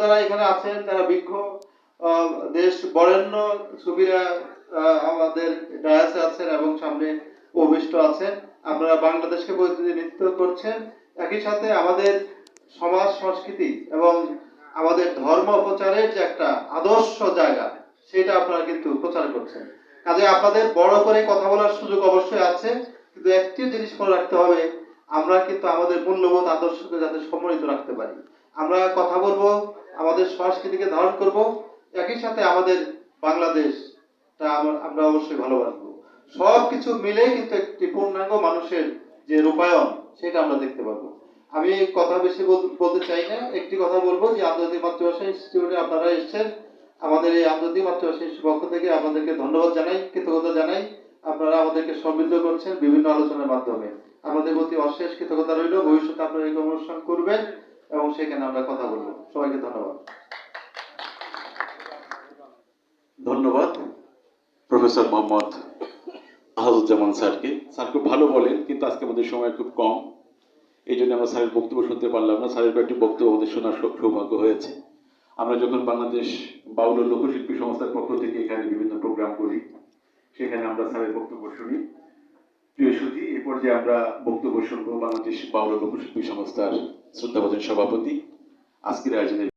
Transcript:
যারা এখানে আছেন, তারা বৃক্ষ দেশ বরেণ্য সুবিরা আমাদের ডায়াসে আছেন এবং সামনে উপবিষ্ট আছেন। আপনারা বাংলাদেশকে প্রতিনিধিত্ব করছেন। একই সাথে আমাদের সমাজ, সংস্কৃতি এবং আমাদের ধর্ম প্রচারের যে একটা আদর্শ জায়গা, সেটা আপনারা কিন্তু প্রচার করছেন। কাজে আপনাদের বড় করে কথা বলার সুযোগ অবশ্যই আছে, কিন্তু একটি জিনিস মনে রাখতে হবে, আমরা কিন্তু আমাদের মূল্যবোধ আদর্শকে যাতে সম্মানিত রাখতে পারি। আমরা কথা বলব, আমাদের সংস্কৃতিকে ধারণ করব। একই সাথে আমাদের বাংলাদেশটা আমরা- আমরা অবশ্যই ভালোবাসবো। সব কিছু মিলে কিন্তু একটি পূর্ণাঙ্গ মানুষের যে রূপায়ণ, সেটা আমরা দেখতে পাবো। আমি কথা বেশি বল- বলতে চাই না। একটি কথা বলব যে আন্তর্জাতিক মাতৃভাষা ইনস্টিটিউটে আপনারা এসছেন। আমাদের এই আন্তর্জাতিক মাতৃভাষা পক্ষ থেকে আপনাদেরকে ধন্যবাদ জানাই, কৃতজ্ঞতা জানাই। আপনারা আমাদেরকে সমৃদ্ধ করছেন বিভিন্ন আলোচনার মাধ্যমে। আমাদের প্রতি অশেষ কৃতজ্ঞতা রইল। ভবিষ্যতে আপনারা এই অনুষ্ঠান করবেন। এবং সেখানে আমরা কথা বলব। সবাইকে ধন্যবাদ। ধন্যবাদ, প্রফেসর মোহাম্মদ আহাদুজ্জামান স্যারকে। স্যার খুব ভালো বলেন, কিন্তু আজকে আমাদের সময় খুব কম। এই জন্য আমরা স্যারের বক্তব্য শুনতে পারলাম না। স্যারের কয়েকটি বক্তব্য আমাদের শোনার সৌভাগ্য হয়েছে। আমরা যখন বাংলাদেশ বাউল লোকশিল্পী সংস্থার পক্ষ থেকে এখানে বিভিন্ন প্রোগ্রাম করি, সেখানে আমরা স্যারের বক্তব্য শুনি। প্রিয় সুধী পর্যায়ে আমরা বক্তব্য শুনব বাংলাদেশ বাউল লোকশিল্পী সংস্থার শ্রদ্ধাভাজন সভাপতি। আজকের আয়োজনের